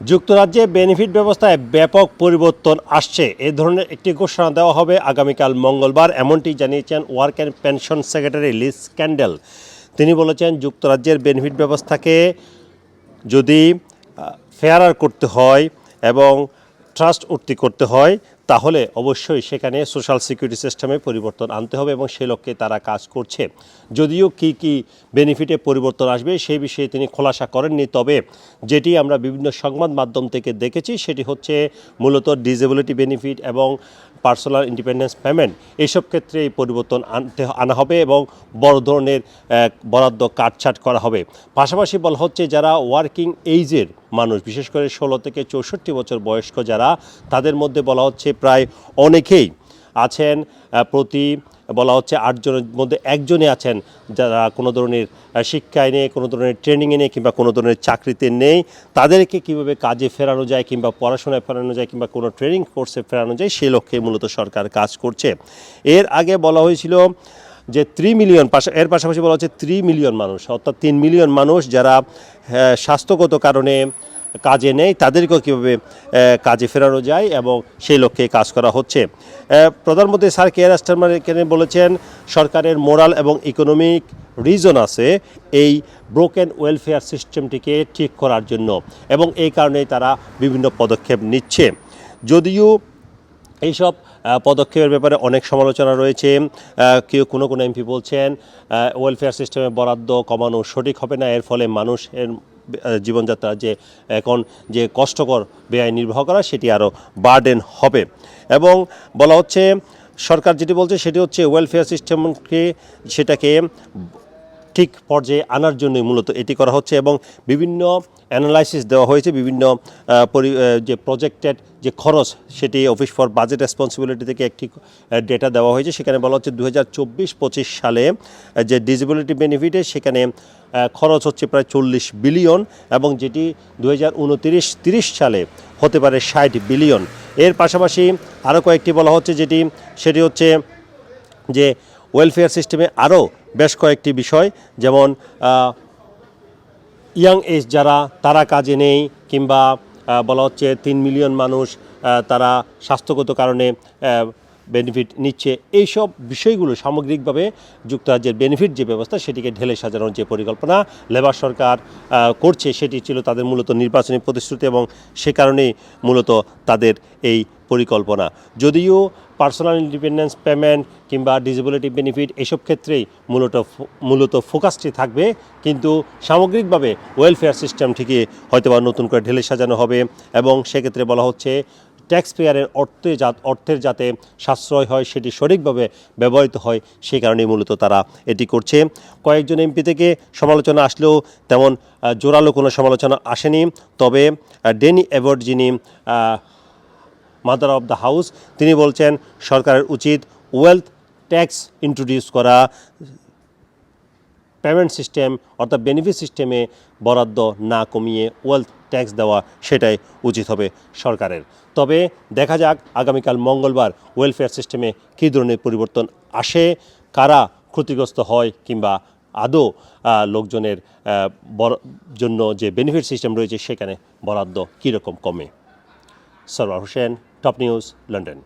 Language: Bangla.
যুক্তরাজ্যে বেনিফিট ব্যবস্থায় ব্যাপক পরিবর্তন আসছে। এ ধরনের একটি ঘোষণা দেওয়া হবে আগামীকাল মঙ্গলবার, এমনটি জানিয়েছেন work and pension secretary Liz Kendall. তিনি বলেছেন, যুক্তরাজ্যের বেনিফিট ব্যবস্থাকে যদি ফেয়ারার করতে হয় এবং ট্রাস্ট উঠতি করতে হয় তাহলে অবশ্যই সেখানে সোশ্যাল সিকিউরিটি সিস্টেমে পরিবর্তন আনতে হবে এবং সে লক্ষ্যে তারা কাজ করছে। যদিও কি কি বেনিফিটে পরিবর্তন আসবে সেই বিষয়ে তিনি খোলাসা করেননি, তবে যেটি আমরা বিভিন্ন সংবাদ মাধ্যম থেকে দেখেছি সেটি হচ্ছে মূলত ডিসেবিলিটি বেনিফিট এবং পার্সোনাল ইন্ডিপেন্ডেন্স পেমেন্ট এইসব ক্ষেত্রে এই পরিবর্তন আনতে, আনা হবে এবং বড় ধরনের বরাদ্দ কাটছাট করা হবে। পাশাপাশি বলা হচ্ছে যারা ওয়ার্কিং এইজের মানুষ, বিশেষ করে ষোলো থেকে চৌষট্টি বছর বয়স্ক যারা, তাদের মধ্যে বলা হচ্ছে প্রায় অনেকেই আছেন প্রতি বলা হচ্ছে আটজনের মধ্যে একজনই আছেন যারা কোনো ধরনের শিক্ষায় নেই, কোনো ধরনের ট্রেনিংয়ে নেই কিংবা কোনো ধরনের চাকরিতে নেই। তাদেরকে কীভাবে কাজে ফেরানো যায় কিংবা পড়াশোনায় ফেরানো যায় কিংবা কোনো ট্রেনিং কোর্সে ফেরানো যায় সেই লক্ষ্যে মূলত সরকার কাজ করছে। এর আগে বলা হয়েছিল যে থ্রি মিলিয়ন এর পাশাপাশি বলা হচ্ছে থ্রি মিলিয়ন মানুষ, অর্থাৎ তিন মিলিয়ন মানুষ যারা স্বাস্থ্যগত কারণে কাজে নেই, তাদেরকেও কীভাবে কাজে ফেরানো যায় এবং সেই লক্ষ্যে কাজ করা হচ্ছে। প্রধানমন্ত্রী স্যার কে আর বলেছেন, সরকারের মোরাল এবং ইকোনমিক রিজন আছে এই ব্রোকেন ওয়েলফেয়ার সিস্টেমটিকে ঠিক করার জন্য এবং এই কারণেই তারা বিভিন্ন পদক্ষেপ নিচ্ছে। যদিও এইসব পদক্ষেপের ব্যাপারে অনেক সমালোচনা রয়েছে। কেউ কোনো কোনো এমপি বলছেন ওয়েলফেয়ার সিস্টেমে বরাদ্দ কমানো সঠিক হবে না, এর ফলে মানুষের জীবনযাত্রা যে এখন যে কষ্টকর ব্যয় নির্বাহ করা, সেটি আরও বার্ডেন হবে। এবং বলা হচ্ছে, সরকার যেটি বলছে, সেটি হচ্ছে ওয়েলফেয়ার সিস্টেমকে সেটাকে ঠিক পর্যায়ে আনার জন্যই মূলত এটি করা হচ্ছে এবং বিভিন্ন অ্যানালাইসিস দেওয়া হয়েছে, বিভিন্ন যে প্রজেক্টেড যে খরচ সেটি অফিস ফর বাজেট রেসপন্সিবিলিটি থেকে একটি ডেটা দেওয়া হয়েছে। সেখানে বলা হচ্ছে দু হাজার সালে যে ডিসেবিলিটি বেনিফিটে সেখানে খরচ হচ্ছে প্রায় চল্লিশ বিলিয়ন এবং যেটি দু হাজার সালে হতে পারে ষাট বিলিয়ন এর পাশাপাশি আরও কয়েকটি বলা হচ্ছে যেটি, সেটি হচ্ছে যে ওয়েলফেয়ার সিস্টেমে আরও বেশ কয়েকটি বিষয়, যেমন ইয়াং এজ যারা, তারা কাজে নেই, কিংবা বলা হচ্ছে তিন মিলিয়ন মানুষ তারা স্বাস্থ্যগত কারণে বেনিফিট নিচ্ছে। এইসব বিষয়গুলো সামগ্রিকভাবে যুক্তরাজ্যের বেনিফিট যে ব্যবস্থা, সেটিকে ঢেলে সাজানোর যে পরিকল্পনা লেবার সরকার করছে, সেটি ছিল তাদের মূলত নির্বাচনী প্রতিশ্রুতি এবং সে কারণেই মূলত তাদের এই পরিকল্পনা। যদিও পার্সোনাল ইন্ডিপেন্ডেন্স পেমেন্ট কিংবা ডিসেবিলিটি বেনিফিট এসব ক্ষেত্রেই মূলত মূলত ফোকাসটি থাকবে। কিন্তু সামগ্রিকভাবে ওয়েলফেয়ার সিস্টেম ঠিকই হয়তোবা নতুন করে ঢেলে সাজানো হবে এবং সেক্ষেত্রে বলা হচ্ছে ট্যাক্স পেয়ারের অর্থে যা, অর্থের যাতে সাশ্রয় হয় সেটি সঠিকভাবে ব্যবহৃত হয়, সেই কারণেই মূলত তারা এটি করছে। কয়েকজন এমপি থেকে সমালোচনা আসলেও তেমন জোরালো কোনো সমালোচনা আসেনি। তবে ডেনি অ্যাওয়ার্ড যিনি মাদার অফ দ্য হাউস তিনি বলছেন, সরকারের উচিত ওয়েলথ ট্যাক্স ইন্ট্রোডিউস করা পেমেন্ট সিস্টেম অর্থাৎ বেনিফিট সিস্টেমে বরাদ্দ না কমিয়ে ওয়েলথ ট্যাক্স দেওয়া সেটাই উচিত হবে সরকারের। তবে দেখা যাক আগামীকাল মঙ্গলবার ওয়েলফেয়ার সিস্টেমে কী ধরনের পরিবর্তন আসে, কারা ক্ষতিগ্রস্ত হয় কিংবা আদৌ লোকজনের জন্য যে বেনিফিট সিস্টেম রয়েছে সেখানে বরাদ্দ কীরকম কমে। Sarwar Hossain Top News, London.